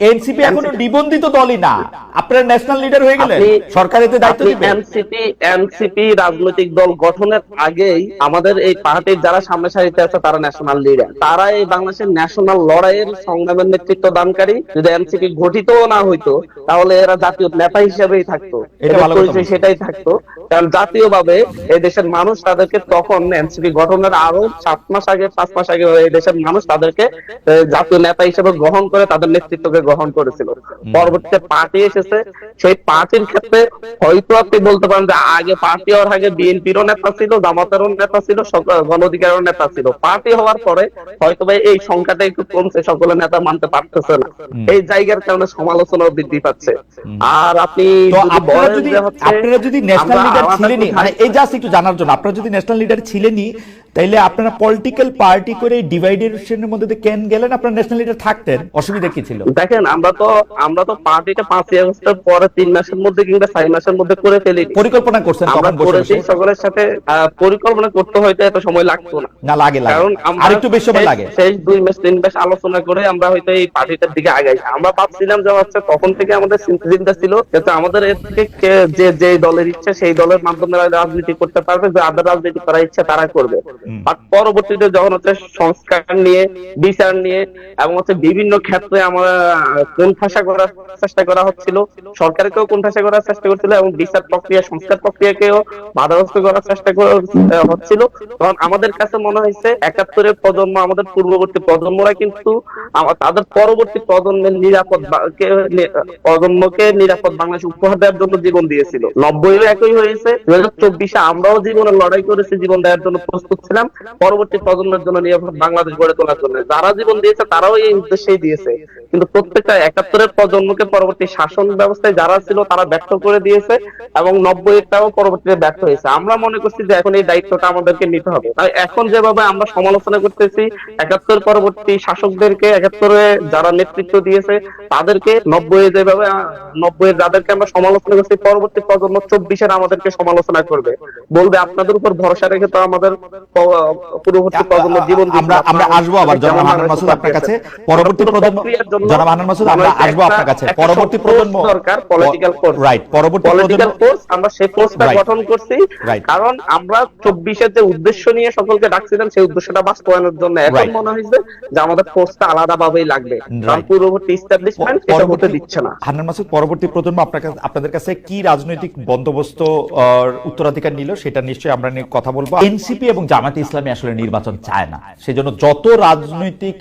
NCP এখনও নিবন্ধিত দলই না। আপনারা ন্যাশনাল লিডার হয়ে গেলেন। আপনি- সরকারেতে দায়িত্ব দিবেন। এনসিপি এনসিপি রাজনৈতিক দল গঠনের আগেই আমাদের এই পার্টির যারা সামনে সারিতে আছে তারা ন্যাশনাল লিডার তারা এই বাংলাদেশের ন্যাশনাল লড়াইয়ের সংগ্রামের নেতৃত্ব দানকারী। যদি এনসিপি গঠিত না হইতো তাহলে এরা জাতীয় নেতা হিসেবেই থাকতো। এটা ভালো কথা পরিচয় সেটাই থাকতো। কারণ জাতীয়ভাবে এই দেশের মানুষ তাদেরকে তখন এনসিপি গঠনের আরও সাত মাস আগে পাঁচ মাস আগে এই দেশের মানুষ তাদেরকে জাতীয় নেতা হিসেবে গ্রহণ করে তাদের নেতৃত্বকে গ্রহণ করেছিল। পরবর্তীতে পার্টি এসেছে। সেই পার্টির ক্ষেত্রে হয়তো আপনি বলতে পারেন যে আগে পার্টি হওয়ার আগে বিএনপিরও নেতা ছিল জামাতেরও নেতা ছিল গণ অধিকারের নেতা ছিল। পার্টি হওয়ার পরে হয়তো এই সংখ্যাটা একটু কমছে সকলে নেতা মানতে পারতেছে না। এই জায়গার কারণে সমালোচনা বৃদ্ধি পাচ্ছে। আর আপনি যদি আপনারা যদি ন্যাশনাল লিডার ছিলেনই মানে এই জাস্ট একটু জানার জন্য আপনারা যদি ন্যাশনাল লিডার ছিলেনই তাইলে আপনারা পলিটিক্যাল পার্টি করে ডিভাইডেশনের মধ্যে কেন গেলেন? আপনারা ন্যাশনাল লিডার থাকতেন অসুবিধা কি ছিল? দেখেন আমরা তো আমরা তো পার্টিটা পাঁচই আগস্টের পরে তিন মাসের মধ্যে কিংবা চার মাসের মধ্যে করে ফেলি পরিকল্পনা করছেন আমরা করেছি সকলের সাথে পরিকল্পনা করতে হয়তো এত সময় লাগতো না। না লাগে লাগে। কারণ আমরা আর একটু বেশি সময় লাগে। শেষ দুই মাস তিন মাস আলোচনা করে আমরা হয়তো এই পার্টিটার দিকে আগাইছি আমরা ভাবছিলাম যে হচ্ছে তখন থেকে আমাদের চিন্তা চিন্তা ছিল যাতে আমাদের এর থেকে যে যে দলের ইচ্ছে সেই দলের মাধ্যমে রাজনীতি করতে পারবে যে আদার রাজনীতি করার ইচ্ছা তারা করবে। আর পরবর্তীতে যখন হচ্ছে সংস্কার নিয়ে বিচার নিয়ে এবং হচ্ছে বিভিন্ন ক্ষেত্রে আমরা কোন ভাষা করার চেষ্টা করা হচ্ছিল, সরকারকেও কোন ভাষা করার চেষ্টা করছিল এবং বিচার প্রক্রিয়া, সংস্কার প্রক্রিয়াকেও বাধাগ্রস্ত করার চেষ্টা হচ্ছিল। তখন আমাদের কাছে মনে হয়েছে, একাত্তরের প্রজন্ম, আমাদের পূর্ববর্তী প্রজন্মরা কিন্তু তাদের পরবর্তী প্রজন্মের নিরাপদ প্রজন্মকে নিরাপদ বাংলাদেশ উপহার দেওয়ার জন্য জীবন দিয়েছিল। নব্বইও একই হয়েছে। দুই হাজার চব্বিশে আমরাও জীবনের লড়াই করেছি, জীবন দেওয়ার জন্য প্রস্তুত ছিলাম। পরবর্তী প্রজন্মের জন্য নিরাপদ বাংলাদেশ গড়ে তোলার জন্য। যারা জীবন দিয়েছে, তারাও এই উদ্দেশ্যেই দিয়েছে। কিন্তু প্রত্যেকটা একাত্তরের প্রজন্মকে পরবর্তী শাসন ব্যবস্থায় যারা ছিল তারা ব্যর্থ করে দিয়েছে এবং নব্বইটাও পরবর্তীতে ব্যর্থ হয়েছে। আমরা মনে করছি যে এখন এই দায়িত্বটা আমাদেরকে নিতে হবে। তাই এখন যেভাবে আমরা সমালোচনা করতেছি একাত্তর পরবর্তী শাসকদেরকে একাত্তরে যারা নেতৃত্ব দিয়েছে তাদেরকে নব্বই যেভাবে নব্বই যাদেরকে আমরা সমালোচনা করছি পরবর্তী প্রজন্ম চব্বিশের আমাদেরকে সমালোচনা করবে। বলবে আপনাদের উপর ভরসা রেখে তো আমাদের পূর্ববর্তী প্রজন্মের জীবন আমরা আমরা আসব আবার জনাব মাসুদ আপনার কাছে। পরবর্তী প্রজন্ম জনাব হান্নান মাসুদ আমরা আসব আপনার কাছে। পরবর্তী প্রজন্ম দরকার পলিটিক্যাল ফোর্স রাইট পরবর্তী পলিটিক্যাল আমরা সেই ফোর্সটা গঠন করছি। কারণ আমরা চব্বিশের যে উদ্দেশ্য নিয়ে সকলকে ডাকছিলাম সেই উদ্দেশ্যটা বাস্তবায়নের জন্য এখন মনে হয়েছে যে আমাদের ফোর্সটা আলাদা ভাবেই লাগবে কারণ পূর্ববর্তী ইস্টাবলিশমেন্ট এটা হতে দিচ্ছে না। হান্নান মাসুদ পরবর্তী প্রজন্ম আপনার কাছে আপনাদের কাছে কি রাজনৈতিক বন্দোবস্ত উত্তরাধিকার নিল সেটা নিশ্চয়ই আমরা নিয়ে কথা বলব। এনসিপি এবং জামাতে ইসলামী আসলে নির্বাচন চায় না। সেজন্য যত রাজনৈতিক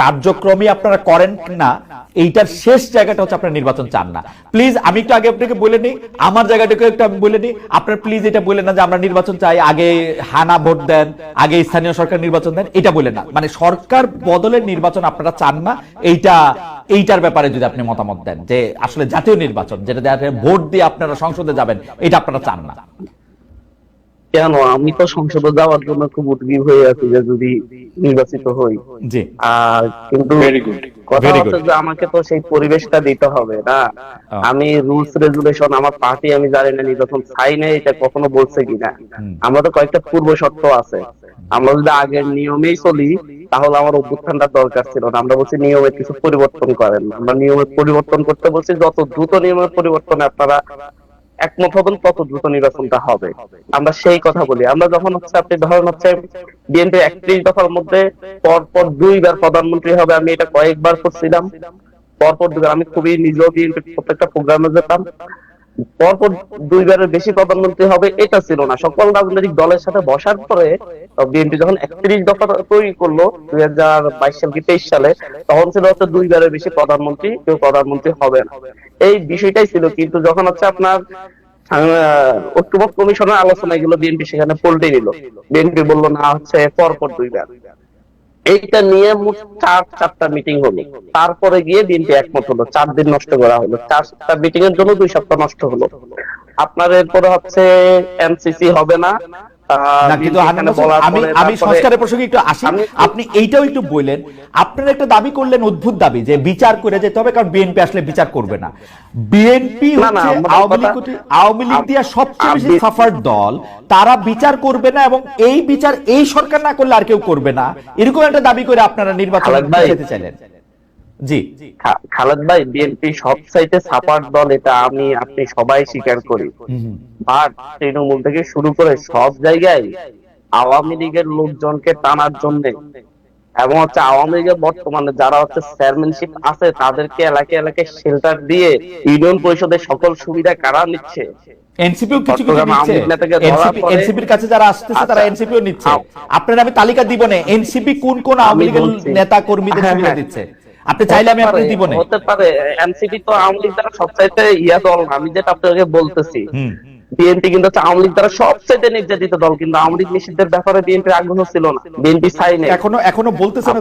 কার্যক্রমই আপনারা করেন না এইটার শেষ জায়গাটা হচ্ছে আপনারা নির্বাচন চান না। প্লিজ আমি একটু আগে আপনাকে বলে নিই, আমার জায়গাটাকে একটু আমি বলে নিই। আপনার প্লিজ এটা বললেন না যে আমরা নির্বাচন চাই, আগে হানা ভোট দেন, আগে স্থানীয় সরকার নির্বাচন দেন, এটা বললেন না। মানে সরকার বদলের নির্বাচন আপনারা চান না, এইটা, এইটার ব্যাপারে যদি আপনি মতামত দেন, যে আসলে জাতীয় নির্বাচন, যেটা ভোট দিয়ে আপনারা সংসদে যাবেন, এটা আপনারা চান না। কেন? আমি তো সংসদে যাওয়ার জন্য খুব উদ্গ্রীব হয়ে আছি যে যদি নির্বাচিত হই। জি। আর কিন্তু কথা হচ্ছে যে আমাকে তো সেই পরিবেশটা দিতে হবে না? আমি রুলস রেজুলেশন আমার পার্টি আমি জানি না নির্বাচন চাই না এটা কখনো বলছে কিনা। আমরা তো কয়েকটা পূর্ব শর্ত আছে। আমরা যদি আগের নিয়মেই চলি তাহলে আমার অভ্যুত্থানটা দরকার ছিল না। আমরা বলছি নিয়মের কিছু পরিবর্তন করেন। না। আমরা নিয়মের পরিবর্তন করতে বলছি যত দ্রুত নিয়মের পরিবর্তন আপনারা একমত হবেন, তত দ্রুত নির্বাচনটা হবে। আমরা সেই কথা বলি। আমরা যখন হচ্ছে আপনি ধরেন হচ্ছে বিএনপি একত্রিশ দফার মধ্যে পরপর দুইবার প্রধানমন্ত্রী হবে, আমি এটা কয়েকবার করছিলাম। পরপর আমি খুবই নিজেও বিএনপি প্রত্যেকটা প্রোগ্রামে যেতাম। পরপর দুইবারের বেশি প্রধানমন্ত্রী হবে এটা ছিল না। সকল রাজনৈতিক দলের সাথে বসার পরে বিএনপি যখন একত্রিশ দফা তৈরি করল, দুই হাজার বাইশ সাল কি তেইশ সালে, তখন ছিল হচ্ছে দুইবারের বেশি প্রধানমন্ত্রী, কেউ প্রধানমন্ত্রী হবে না। এই বিষয়টাই ছিল। কিন্তু যখন হচ্ছে আপনার কমিশনের আলোচনা এগুলো বিএনপি সেখানে পল্টে নিল। বিএনপি বলল, না, হচ্ছে পরপর দুইবার। এইটা নিয়ে মোট চার, চারটা মিটিং হলো। তারপরে গিয়ে বিএনপি একমত হলো, চার দিন নষ্ট করা হলো। চারটা মিটিং এর জন্য দুই সপ্তাহ নষ্ট হলো। আপনার এরপরে হচ্ছে এনসিসি হবে না। কিন্তু আমি আমি সংস্কারের প্রসঙ্গে একটু আসি। আপনি এইটাও একটু বললেন। আপনারা একটা দাবি করলেন অদ্ভুত দাবি যে বিচার করে যেতে হবে কারণ বিএনপি আসলে বিচার করবে না। বিএনপি হচ্ছে আওয়ামী লীগ আওয়ামী লীগ দিয়ে সবচেয়ে বেশি সাফার দল। তারা বিচার করবে না এবং এই বিচার এই সরকার না করলে আর কেউ করবে না। এরকম একটা দাবি করে আপনারা নির্বাচন যেতে চাইলেন। জি। খালেদ ভাই বিএনপি সব সাইতে সাপার দল এটা আমি আপনি সবাই স্বীকার করি। বাট তৃণমূল থেকে শুরু করে সব জায়গায় আওয়ামী লীগের লোকজনকে টানার জন্য এবং হচ্ছে আওয়ামী লীগের বর্তমানে যারা হচ্ছে চেয়ারম্যানশিপ আছে তাদেরকে এলাকায় এলাকায় শেল্টার দিয়ে ইউনিয়ন পরিষদের সকল সুবিধা কারা নিচ্ছে? এনসিপিও কিছু কিছু নিচ্ছে। লীগ নেতাকে ধরার পরে- এনসিপির কাছে যারা আসতেছে তারা আচ্ছা। এনসিপিও নিচ্ছে। আও- আপনার আমি তালিকা দিব না এনসিপি কোন কোন আওয়ামী লীগের নেতা কর্মীদের হ্যাঁ, সুবিধা হ্যাঁ। দিচ্ছে? আপনি চাইলে আমি আপনাকে আপনি দিব না হতে পারে এনসিপি তো আওয়ামী লীগ দ্বারা সবচাইতে ইয়া দল আমি যেটা আপনাকে বলতেছি। বিএনপি কিন্তু হচ্ছে আওয়ামী লীগ দ্বারা সবচেয়ে নির্যাতিত দল কিন্তু আওয়ামী লীগ নিষিদ্ধের ব্যাপারে বিএনপির আগ্রহ ছিল না। বিএনপি চাই নাই। এখনও এখনও বলতেছে না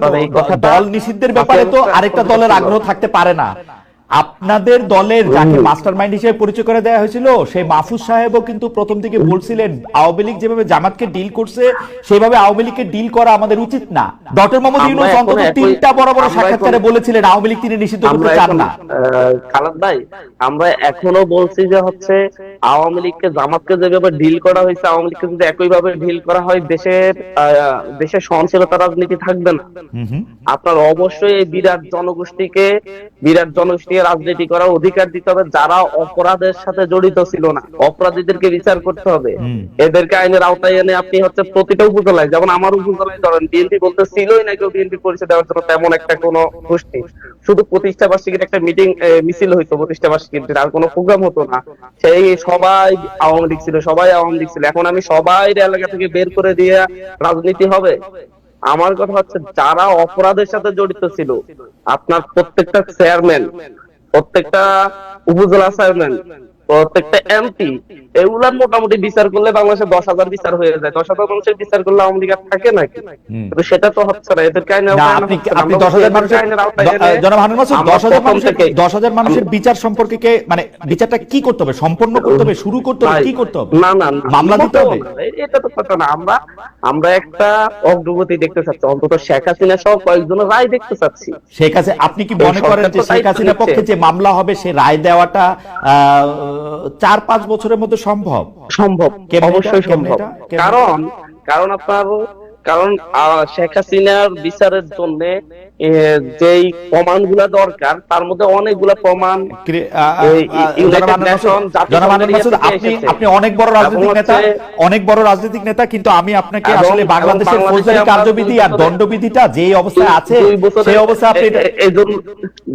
দল নিষিদ্ধের ব্যাপারে তো আরেকটা দলের আগ্রহ থাকতে পারে না। আপনাদের দলের যাকে মাস্টার মাইন্ড হিসেবে পরিচয় করে দেওয়া হয়েছিল সেই মাহফুজ সাহেবও কিন্তু প্রথম থেকে বলছিলেন আওয়ামী লীগ যেভাবে জামাতকে ডিল করছে সেভাবে আওয়ামী লীগকে ডিল করা আমাদের উচিত না। ডক্টর মোহাম্মদ ইউনুস অন্তত তিনটা বড় বড় সাক্ষাৎকারে বলেছিলেন আওয়ামী লীগ তিনি নিষিদ্ধ করতে চান না। খালেদ ভাই আমরা এখনও বলছি যে হচ্ছে আওয়ামী লীগকে জামাতকে যেভাবে ডিল করা হয়েছে আওয়ামী লীগকে যদি একইভাবে ডিল করা হয় দেশের দেশের সহনশীলতা রাজনীতি থাকবে না। আপনার অবশ্যই এই বিরাট জনগোষ্ঠীকে বিরাট জনগোষ্ঠীকে রাজনীতি করার অধিকার দিতে হবে যারা অপরাধের সাথে জড়িত ছিল না। অপরাধীদেরকে বিচার করতে হবে। এদেরকে আইনের আওতায় এনে আপনি হচ্ছে প্রতিটা উপজেলায় যেমন আমার উপজেলায় ধরেন বিএনপি বলতে ছিলই না কেউ বিএনপি পরিচয় দেওয়ার জন্য তেমন একটা কোনো গোষ্ঠী। শুধু প্রতিষ্ঠা বার্ষিকীর একটা মিটিং মিছিল হইতো প্রতিষ্ঠা বার্ষিকীর আর কোনো প্রোগ্রাম হতো না। সেই সবাই আওয়ামী লীগ ছিল সবাই আওয়ামী লীগ ছিল। এখন আমি সবাই এলাকা থেকে বের করে দিয়ে রাজনীতি হবে। আমার কথা হচ্ছে যারা অপরাধের সাথে জড়িত ছিল আপনার প্রত্যেকটা চেয়ারম্যান প্রত্যেকটা উপজেলা চেয়ারম্যান প্রত্যেকটা এমপি এগুলার মোটামুটি বিচার করলে বাংলাদেশে দশ হাজার বিচার হয়ে যায়। দশ হাজার মানুষের বিচার করলে আওয়ামী লীগ থাকে নাকি কিন্তু সেটা তো হচ্ছে না আনা আপনি দশ হাজার মানুষের জনাব মাসুদ দশ হাজার মানুষের দশ হাজার মানুষের বিচার সম্পর্কে কে মানে বিচারটা কি করতে হবে? সম্পন্ন করতে হবে শুরু করতে হবে কি করতে হবে? না না মামলা দিতে হবে? এটা তো কথা না আমরা আমরা একটা অগ্রগতি দেখতে চাচ্ছি। অন্তত শেখ হাসিনা সহ কয়েকজনের রায় দেখতে চাচ্ছি। শেখ হাসিনা আপনি কি মনে করেন যে শেখ হাসিনার পক্ষে যে মামলা হবে সে রায় দেওয়াটা আহ, চার পাঁচ বছরের মধ্যে সম্ভব? সম্ভব। অবশ্যই সম্ভব? কারণ কারণ আপনার কারণ শেখ হাসিনার বিচারের জন্য যেই প্রমাণগুলা দরকার তার মধ্যে অনেকগুলা প্রমাণ আপনি অনেক বড় রাজনৈতিক নেতা অনেক বড় রাজনৈতিক নেতা কিন্তু আমি আপনাকে আসলে বাংলাদেশের ফৌজদারি কার্যবিধি আর দণ্ডবিধিটা যে অবস্থায় আছে সেই অবস্থায় আপনি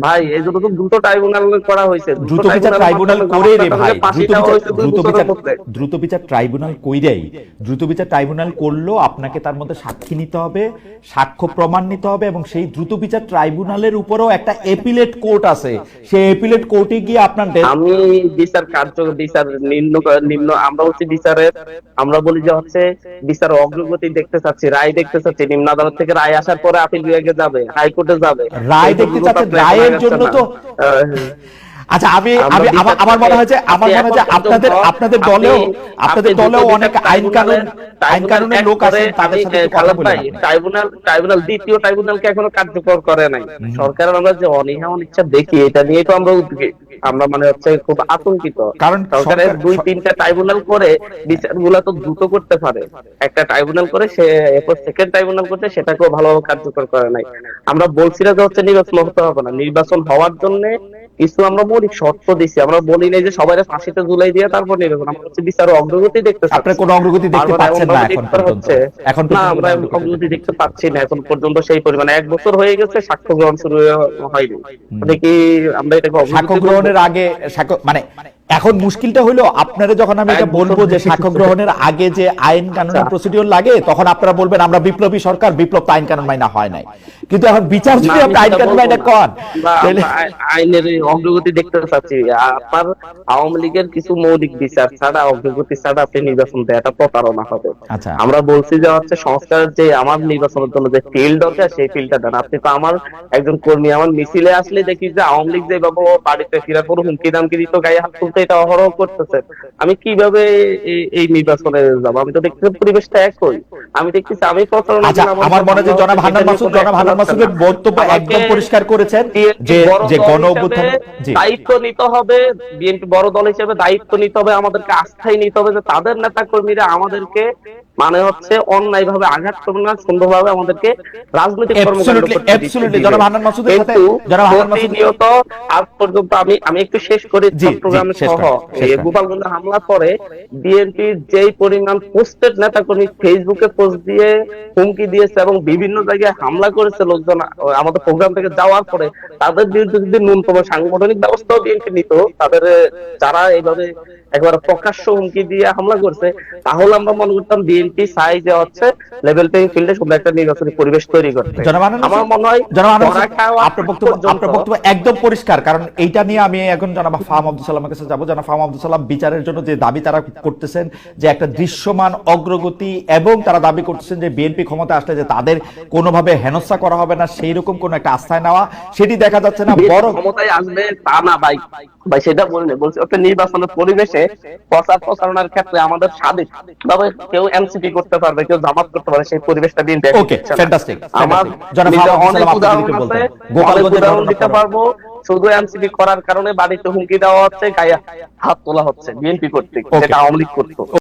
ভাই এই জন্য তো দ্রুত ট্রাইব্যুনাল করা হয়েছে। দ্রুত বিচার ট্রাইব্যুনাল করে রে ভাই দ্রুত বিচার দ্রুত বিচার দ্রুত বিচার ট্রাইব্যুনাল কইরাই দ্রুত বিচার ট্রাইব্যুনাল করল আপনাকে তার মধ্যে সাক্ষী নিতে হবে সাক্ষ্য প্রমাণ নিতে হবে এবং সেই দ্রুত বিচার ট্রাইব্যুনালের উপরেও একটা এপিলেট কোর্ট আছে। সেই এপিলেট কোর্টে গিয়ে আপনার আমি বিচার কার্য বিচার নিম্ন নিম্ন আমরা হচ্ছে বিচারের আমরা বলি যে হচ্ছে বিচার অগ্রগতি দেখতে চাচ্ছি রায় দেখতে চাচ্ছি নিম্ন আদালত থেকে রায় আসার পরে আপিল বিভাগে যাবে হাইকোর্টে যাবে। রায় দেখতে চাচ্ছেন, রায়ের জন্য তো আচ্ছা আমি আমি আমার মনে হয় যে আমার মনে হয় যে আপনাদের আপনাদের আপনি- দলেও আপনাদের দলেও অনেক আইন কানুন ট্রাইব্যুনালে- লোক ট্রাইব্যুনাল আছেন তাদের সাথে কথা বলে ট্রাইব্যুনাল ট্রাইব্যুনাল দ্বিতীয় ট্রাইব্যুনালকে এখনও কার্যকর করে নাই। সরকারের আমরা যে অনীহা অনিচ্ছা দেখি এটা নিয়ে তো আমরা উদ্বেগ আমরা মানে হচ্ছে খুব আতঙ্কিত। কারণ সরকারের দুই তিনটা ট্রাইব্যুনাল করে বিচারগুলো তো দ্রুত করতে পারে। একটা ট্রাইব্যুনাল করে সে এরপর সেকেন্ড ট্রাইব্যুনাল করতে সেটাকেও ভালোভাবে কার্যকর করে নাই। আমরা বলছি না যে হচ্ছে নির্বাচন হতে হবে না। নির্বাচন হওয়ার জন্য কিছু আমরা মৌলিক শর্ত দিছি। আমরা বলি নাই যে সবাই ফাঁসিতে ঝুলাই দিয়ে তারপর নির্বাচন আমরা হচ্ছে বিচার অগ্রগতি দেখতে। আপনারা কোনো অগ্রগতি দেখতে পাচ্ছেন না এখন পর্যন্ত। এখন না আমরা অগ্রগতি দেখতে পাচ্ছি না। এখন পর্যন্ত সেই পরিমাণে এক বছর হয়ে গেছে সাক্ষ্য গ্রহণ শুরু হয়নি। মানে কি আমরা এটাকে সাক্ষ্য গ্রহণের আগে সাক্ষ্য মানে এখন মুশকিলটা হলো আপনারা যখন আমি এটা বলব যে সাক্ষ্য গ্রহণের আগে যে আইন কানুন আচ্ছা। প্রসিডিওর লাগে তখন আপনারা বলবেন আমরা বিপ্লবী সরকার বিপ্লব আইন কানুন মাইনা হয় নাই। কিন্তু এখন বিচার যদি আপনি আইন কানুন। কন তাহলে আইনের অগ্রগতি দেখতে চাচ্ছি। আপনার আওয়ামী লীগের কিছু মৌলিক বিচার ছাড়া অগ্রগতি ছাড়া আপনি নির্বাচন দেওয়াটা প্রতারণা হবে। আচ্ছা। আমরা বলছি যে হচ্ছে সংস্কার যে আমার নির্বাচনের জন্য যে ফিল্ড দরকার সেই ফিল্ডটা দেন। আপনি তো আমার একজন কর্মী আমার মিছিলে আসলে দেখি যে আওয়ামী লীগ যেভাবে ও বাড়িতে ফিরার পর হুমকি দামকি দিত গায়ে হাত তুলতে এটা অহরহ করতেছে। আমি কীভাবে এই- নির্বাচনে যাব? আমি তো দেখতেছি পরিবেশটা একই। আমি দেখতেছি আমি প্রচারণা আচ্ছা আমার মনে হয় যে জনাব হান্নান মাসুদ জনাব হান্নান মাসুদের বক্তব্য একদম পরিষ্কার করেছেন যে যে গণ দায়িত্ব নিতে হবে বিএনপি বড় দল হিসেবে দায়িত্ব নিতে হবে আমাদেরকে আস্থায় নিতে হবে যে তাদের নেতা কর্মীরা আমাদেরকে মানে হচ্ছে অন্যায় ভাবে আঘাত করবে না সুন্দরভাবে আমাদেরকে রাজনৈতিক প্রতিনিয়ত আজ পর্যন্ত আমি আমি একটু শেষ করি চট্টগ্রামে সহ। গোপালগঞ্জে হামলা পরে বিএনপির যেই পরিমাণ পোস্টেড নেতা কর্মী ফেসবুকে পোস্ট দিয়ে হুমকি দিয়েছে এবং বিভিন্ন জায়গায় হামলা করেছে লোকজন আমাদের প্রোগ্রাম থেকে যাওয়ার পরে তাদের বিরুদ্ধে যদি ন্যূনতম সাংগঠনিক ব্যবস্থাও বিএনপি নিত তাদের যারা এইভাবে একবারে প্রকাশ্য হুমকি দিয়ে হামলা করছে তাহলে আমরা মনে করতাম বিএনপি চাই যে হচ্ছে লেভেল প্লেইং ফিল্ডে শুধু একটা নির্বাচনী পরিবেশ তৈরি করতে আমার মনে হয় আপনার বক্তব্য আপনার বক্তব্য একদম পরিষ্কার কারণ এইটা নিয়ে আমি এখন জনাব ফাহাম আব্দুল সালামের কাছে যাব। জনাব ফাহাম আব্দুল সালাম বিচারের জন্য যে দাবি তারা করতেছেন যে একটা দৃশ্যমান অগ্রগতি এবং তারা দাবি করতেছেন যে বিএনপি ক্ষমতা আসলে যে তাদের কোনোভাবে হেনস্থা করা হবে না সেই রকম কোন একটা আস্থায় নেওয়া সেটি দেখা যাচ্ছে না বড় ক্ষমতায় আসবে তা না ভাই। ভাই সেটা বলিনি বলছি একটা নির্বাচনের পরিবেশে প্রচার প্রচারণার ক্ষেত্রে আমাদের স্বাধীন। তবে কেউ এনসিপি করতে পারবে কেউ জামাত করতে পারবে সেই পরিবেশটা দিন ওকে ফ্যান্টাস্টিক আমার অনেক উদাহরণ আছে। উদাহরণ দিতে পারব। শুধু এনসিপি করার কারণে বাড়িতে হুমকি দেওয়া হচ্ছে গায়ে হাত তোলা হচ্ছে বিএনপি কর্তৃক. যেটা আওয়ামী লীগ করতো।